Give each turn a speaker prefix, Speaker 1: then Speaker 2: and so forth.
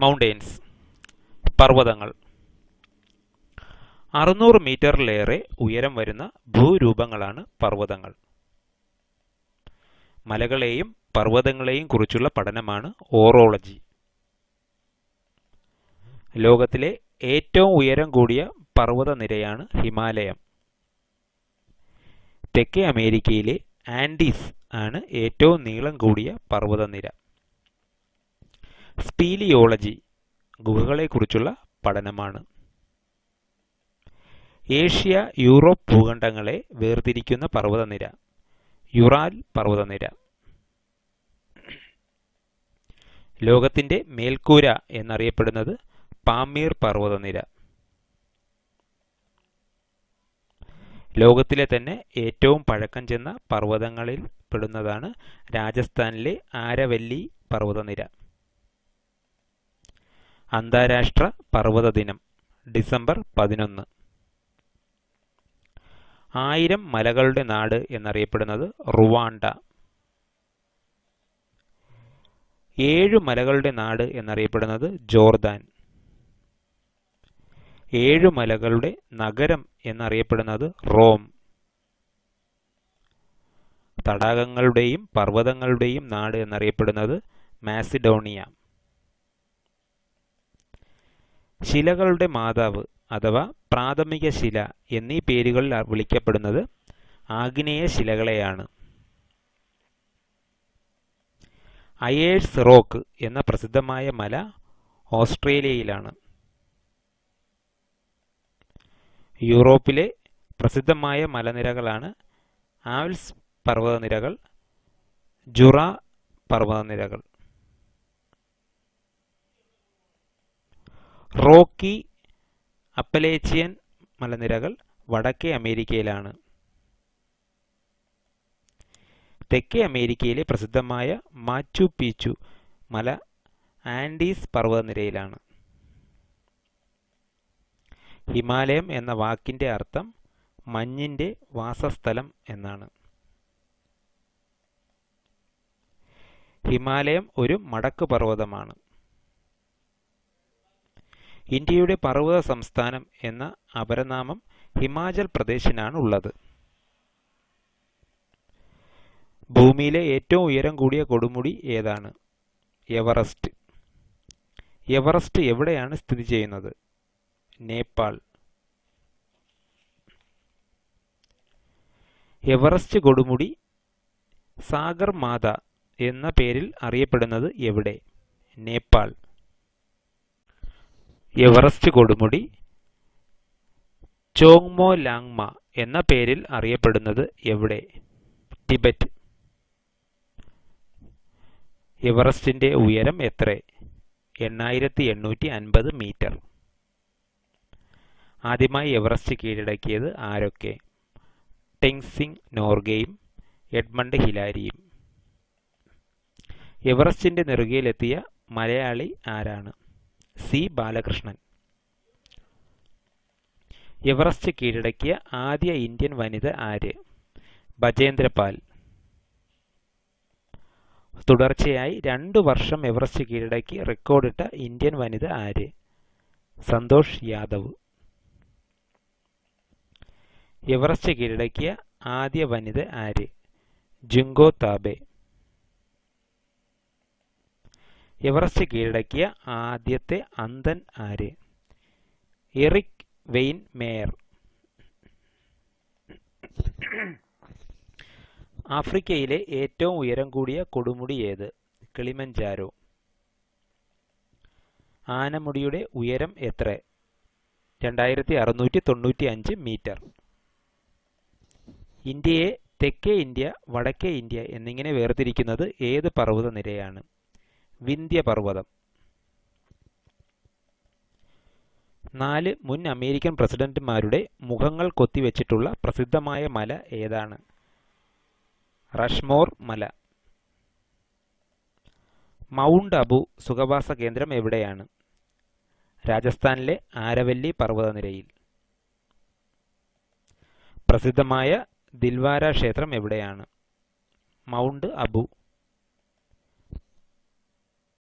Speaker 1: Mountains പർവതങ്ങൾ. അറുന്നൂറ് മീറ്ററിലേറെ ഉയരം വരുന്ന ഭൂരൂപങ്ങളാണ് പർവതങ്ങൾ. മലകളെയും പർവതങ്ങളെയും കുറിച്ചുള്ള പഠനമാണ് ഓറോളജി. ലോകത്തിലെ ഏറ്റവും ഉയരം കൂടിയ പർവതനിരയാണ് ഹിമാലയം. തെക്കേ അമേരിക്കയിലെ ആൻഡീസ് ആണ് ഏറ്റവും നീളം കൂടിയ പർവതനിര സ്പീലിയോളജി ഗുഹകളെക്കുറിച്ചുള്ള പഠനമാണ്. ഏഷ്യ യൂറോപ്പ് ഭൂഖണ്ഡങ്ങളെ വേർതിരിക്കുന്ന പർവതനിര യുറാൽ പർവതനിര. ലോകത്തിന്റെ മേൽക്കൂര എന്നറിയപ്പെടുന്നത് പാമീർ പർവതനിര. ലോകത്തിലെ തന്നെ ഏറ്റവും പഴക്കം ചെന്ന പർവതങ്ങളിൽ പെടുന്നതാണ് രാജസ്ഥാനിലെ ആരവല്ലി പർവതനിര. അന്താരാഷ്ട്ര പർവത ദിനം ഡിസംബർ പതിനൊന്ന്. ആയിരം മലകളുടെ നാട് എന്നറിയപ്പെടുന്നത് റുവാണ്ട. ഏഴു മലകളുടെ നാട് എന്നറിയപ്പെടുന്നത് ജോർദാൻ. ഏഴു മലകളുടെ നഗരം എന്നറിയപ്പെടുന്നത് റോം. തടാകങ്ങളുടെയും പർവതങ്ങളുടെയും നാട് എന്നറിയപ്പെടുന്നത് മാസിഡോണിയ. ശിലകളുടെ മാതാവ് അഥവാ പ്രാഥമിക ശില എന്നീ പേരുകളിൽ വിളിക്കപ്പെടുന്നത് ആഗ്നേയ ശിലകളെയാണ്. അയേഴ്സ് റോക്ക് എന്ന പ്രസിദ്ധമായ മല ഓസ്ട്രേലിയയിലാണ്. യൂറോപ്പിലെ പ്രസിദ്ധമായ മലനിരകളാണ് ആൽപ്സ് പർവതനിരകൾ ജുറ പർവതനിരകൾ. റോക്കി അപ്പലേച്ചിയൻ മലനിരകൾ വടക്കേ അമേരിക്കയിലാണ്. തെക്കേ അമേരിക്കയിലെ പ്രസിദ്ധമായ മാച്ചു പീച്ചു മല ആൻഡീസ് പർവതനിരയിലാണ്. ഹിമാലയം എന്ന വാക്കിന്റെ അർത്ഥം മഞ്ഞിന്റെ വാസസ്ഥലം എന്നാണ്. ഹിമാലയം ഒരു മടക്ക് പർവതമാണ്. ഇന്ത്യയുടെ പർവത സംസ്ഥാനം എന്ന അപരനാമം ഹിമാചൽ പ്രദേശിനാണ് ഉള്ളത് ഭൂമിയിലെ ഏറ്റവും ഉയരം കൂടിയ കൊടുമുടി ഏതാണ്? എവറസ്റ്റ്. എവറസ്റ്റ് എവിടെയാണ് സ്ഥിതി ചെയ്യുന്നത്? നേപ്പാൾ. എവറസ്റ്റ് കൊടുമുടി സാഗർ മാത എന്ന പേരിൽ അറിയപ്പെടുന്നത് എവിടെ? നേപ്പാൾ. എവറസ്റ്റ് കൊടുമുടി ചോങ്മോ ലാങ്മ എന്ന പേരിൽ അറിയപ്പെടുന്നത് എവിടെ? ടിബറ്റ്. എവറസ്റ്റിന്റെ ഉയരം എത്ര? എണ്ണായിരത്തി എണ്ണൂറ്റി അൻപത് മീറ്റർ. ആദ്യമായി എവറസ്റ്റ് കീഴടക്കിയത് ആരൊക്കെ? ടെങ്സിംഗ് നോർഗയും എഡ്മണ്ട് ഹിലാരിയും. എവറസ്റ്റിന്റെ നെറുകയിലെത്തിയ മലയാളി ആരാണ്? സി ബാലകൃഷ്ണൻ. എവറസ്റ്റ് കീഴടക്കിയ ആദ്യ ഇന്ത്യൻ വനിത ആര്? ബജേന്ദ്രപാൽ. തുടർച്ചയായി രണ്ടു വർഷം എവറസ്റ്റ് കീഴടക്കി റെക്കോർഡിട്ട ഇന്ത്യൻ വനിത ആര്? സന്തോഷ് യാദവ്. എവറസ്റ്റ് കീഴടക്കിയ ആദ്യ വനിത ആര്? ജുങ്കോ താബെ. എവറസ്റ്റ് കീഴടക്കിയ ആദ്യത്തെ അന്തൻ ആര്? Eric Weihenmayer. ആഫ്രിക്കയിലെ ഏറ്റവും ഉയരം കൂടിയ കൊടുമുടി ഏത്? കിളിമഞ്ചാരോ. ആനമുടിയുടെ ഉയരം എത്ര? രണ്ടായിരത്തി അറുന്നൂറ്റി തൊണ്ണൂറ്റി അഞ്ച് മീറ്റർ. ഇന്ത്യയെ തെക്കേ ഇന്ത്യ വടക്കേ ഇന്ത്യ എന്നിങ്ങനെ വേർതിരിക്കുന്നത് ഏത് പർവത നിരയാണ് വിന്ധ്യ പർവതം നാല് മുൻ അമേരിക്കൻ പ്രസിഡന്റുമാരുടെ മുഖങ്ങൾ കൊത്തിവെച്ചിട്ടുള്ള പ്രസിദ്ധമായ മല ഏതാണ്? റഷ്മോർ മല. മൗണ്ട് അബു സുഖവാസ കേന്ദ്രം എവിടെയാണ്? രാജസ്ഥാനിലെ ആരവല്ലി പർവതനിരയിൽ. പ്രസിദ്ധമായ ദിൽവാര ക്ഷേത്രം എവിടെയാണ്? മൗണ്ട് അബു